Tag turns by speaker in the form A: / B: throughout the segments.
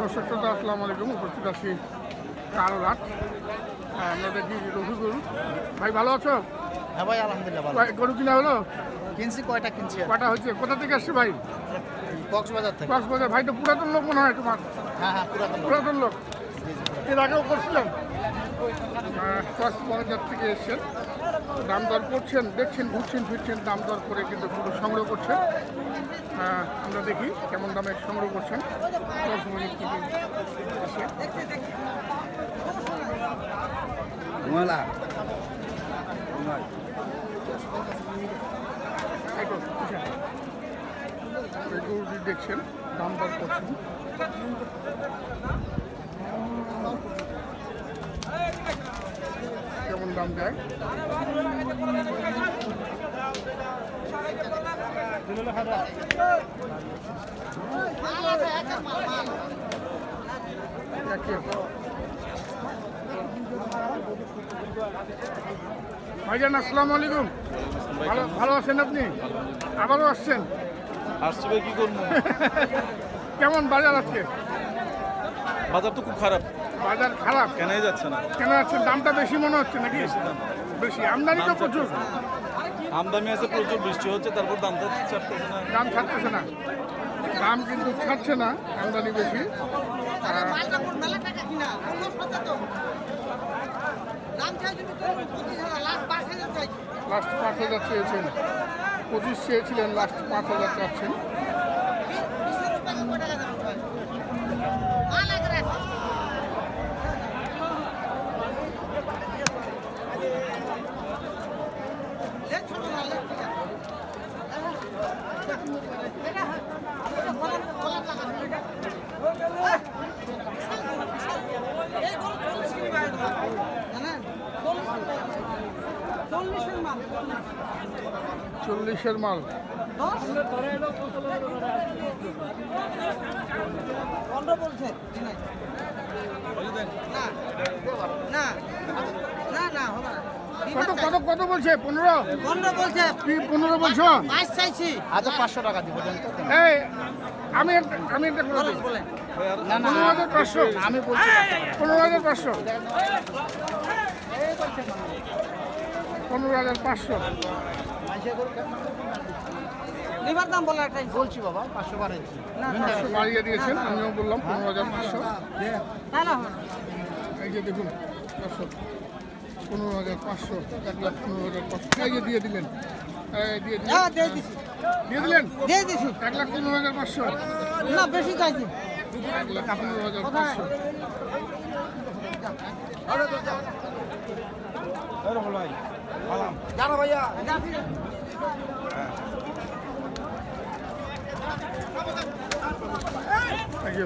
A: দর্শক শ্রোতা আসসালামু আলাইকুম। উপস্থিত আছি কারোরাট আমরা দেখি রঘুগুরু ভাই ভালো আছো?
B: হ্যাঁ ভাই আলহামদুলিল্লাহ ভালো।
A: গরু কিনা হলো?
B: কিনছি কয়টা কিনছি?
A: কটা হচ্ছে কোথা থেকে আসছে ভাই?
B: কক্সবাজার থেকে।
A: কক্সবাজার। ভাই তো পুরাতন লোক মনে হয় তোমার।
B: হ্যাঁ হ্যাঁ পুরাতন লোক।
A: পুরাতন লোক। এর আগেও করছিলেন? আহ, কক্সবাজার থেকে এসছেন। দাম দর করছেন দেখছেন ঘুরছেন ফিরছেন দাম দর করে কিন্তু পুরো সংগ্রহ করছেন। আমরা দেখি কেমন দামে সংগ্রহ করছেন। দেখছেন দাম দর করছেন। কেমন দাম দেয়। ভাইজান আসসালামু আলাইকুম। ভালো ভালো আছেন আপনি? আবারও আসছেন?
C: আসছে ভাই কি করব?
A: কেমন বাজার আজকে?
C: বাজার তো খুব খারাপ।
A: বাজার খারাপ?
C: কেনাই যাচ্ছে না।
A: কেন যাচ্ছে দামটা বেশি মনে হচ্ছে নাকি? বেশি আমদানি তো প্রচুর।
C: আমদানি আছে, প্রচুর বৃষ্টি হচ্ছে, তারপর দাম তো না।
A: দাম ছাড়তেছে না। দাম কিন্তু ছাড়ছে না, আমদানি বেশি। লাস্ট পাঁচ হাজার চেয়েছেন। পঁচিশ চেয়েছিলেন লাস্ট পাঁচ হাজার চাচ্ছেন
D: বিশের উপরে কয় টাকা দেবেন ভাই মাল আগে রাখেন লে ছোট না লে ঠিক আছে এটা এটা বলেন বলেন লাগান এই গরু চল্লিশ কেজি বাইরে জানেন চল্লিশের মাল।
A: চল্লিশের মাল।
D: দশ? পনেরো বলছে? না। না। না না হবে না।
A: কত কত কত বলছে? পনেরো?
D: পনেরো বলছে।
A: কি পনেরো বলছো?
D: চাইছি।
B: আচ্ছা পাঁচশো টাকা দিব।
A: এই আমি আমি একটা
D: বলেন
B: না না
A: পনেরো হাজার পাঁচশো।
B: আমি বলছি
A: পনেরো হাজার পাঁচশো। পনেরো হাজার পাঁচশো।
D: লিভার দাম বলে একটাই
B: বলছি বাবা পাঁচশো বাড়াইছি
A: পাঁচশো বাড়িয়ে দিয়েছেন আমিও বললাম পনেরো হাজার পাঁচশো। এই যে দেখুন দর্শক পনেরো হাজার পাঁচশো এক লাখ পনেরো হাজার পাঁচশো। এই যে দিয়ে দিলেন। দিয়ে দিলেন।
D: হ্যাঁ দিয়ে
A: দিলেন?
D: দিয়ে দিছি।
A: এক লাখ পনেরো হাজার পাঁচশো।
D: না বেশি চাইছি।
A: এক লাখ পনেরো হাজার পাঁচশো।
B: ভাইয়া।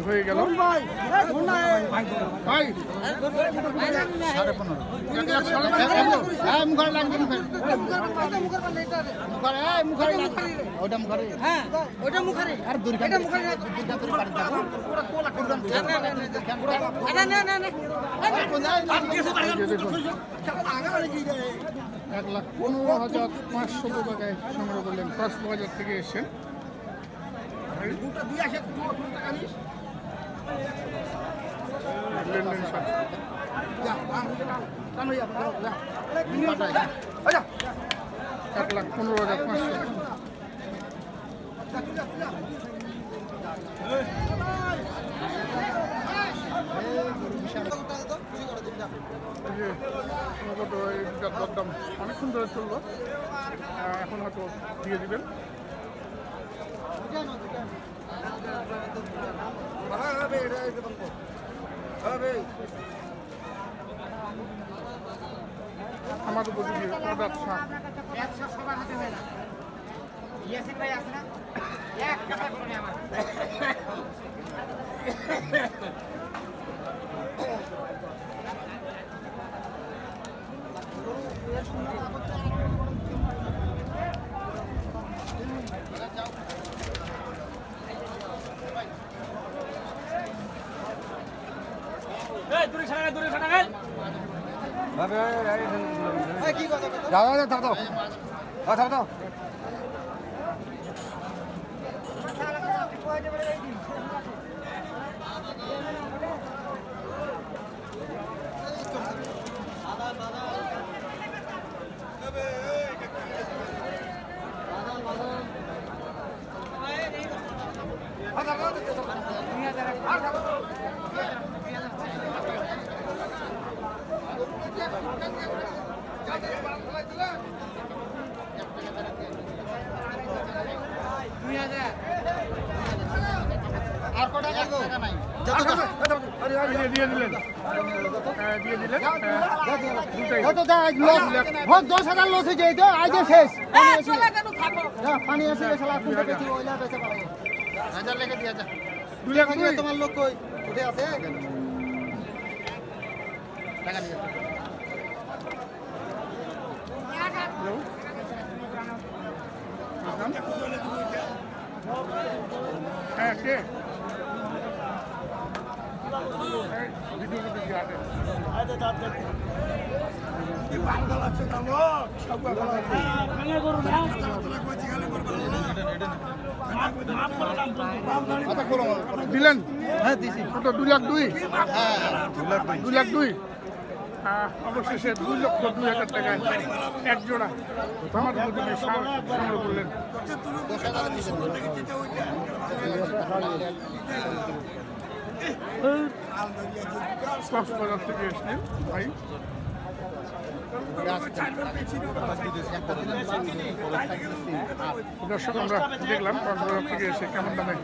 A: হয়ে গেল।
B: সাড়ে পনেরো।
A: এক লাখ পনেরো।
B: মুখারে লাগবে মুখারে মুখারে ওটা মুখারে
D: হ্যাঁ ওইটা মুখারি
B: আর দুর্গা
D: এটা
B: দুর্গা করে বাড়ি যাব
D: না না না না
A: এই যে দেখুন। এক লাখ পনেরো হাজার পাঁচশো টাকায় সংগ্রহ করলেন। কক্সবাজার থেকে এসেছেন লেনদেন সব এক লাখ পনেরো হাজার পাঁচশো এই যে সম্ভবত এই দুটার দরদাম অনেকক্ষণ ধরে চলল এখন হয়তো দিয়ে দিবেন আমাদের বলি দিয়ে। অর্ডার হাতে
B: যাও না দাও থাক দাও
A: এক হ্যাঁ, দাদা দাদা দাদা দাদা
B: দাদা আর আজ লস হোক দশ হাজার লস হয়েছে এই তো আজ শেষ পানি হাজার লেগে দিয়া যা
A: লাখ
B: তোমার লোক কই উঠে আছে টাকা নিয়ে
A: হ্যালো হ্যাঁ কে এই, ভিডিও করতে কি আগে দিলেন
B: হ্যাঁ দিছি।
A: দুই লাখ দুই। দুই লাখ দুই। অবশেষে লক্ষ হাজার এক জোড়া সংগ্রহ করলেন। থেকে ভাই। দর্শক, আমরা দেখলাম কক্সবাজার থেকে এসে কেমন দামে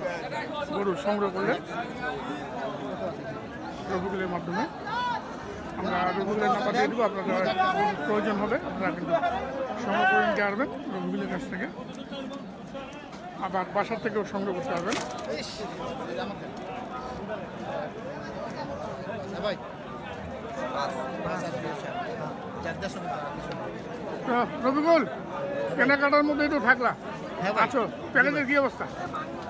A: গরু সংগ্রহ করলেন। মাধ্যমে। আমরা রবিগুলের নাম্বার দিয়ে দেবো আপনাদের যদি প্রয়োজন হবে আপনারা কিন্তু সংগ্রহ করে নিতে পারবেন রবিগুলের কাছ থেকে। আবার বাসার থেকেও সংগ্রহ করতে পারবেন।
B: ভাই
A: তো রবিকুল কেনাকাটার মধ্যেই তো থাকলা
B: হ্যাঁ
A: আছো প্যাকেজের কি অবস্থা?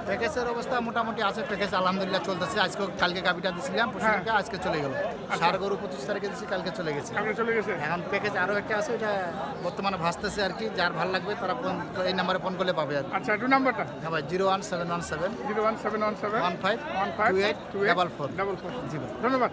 B: প্যাকেজের অবস্থা মোটামুটি আছে প্যাকেজ আলহামদুলিল্লাহ চলতেছে। আজকে কালকে গাবিটা দিয়েছিলাম পরশুদিনকে আজকে চলে গেল। সার গরু পঁচিশ তারিখে দিয়েছি কালকে চলে গেছে।
A: চলে গেছে?
B: এখন প্যাকেজ আরও একটা আছে এটা বর্তমানে ভাসতেছে আর কি যার ভালো লাগবে তারা ফোন এই নাম্বারে ফোন করলে পাবে আর।
A: আচ্ছা একটু নাম্বারটা?
B: হ্যাঁ ভাই zero one seven one seven
A: zero one seven one seven
B: one five
A: one five
B: two eight
A: two
B: double four.
A: Double four.
B: জি ভাই।
A: ধন্যবাদ।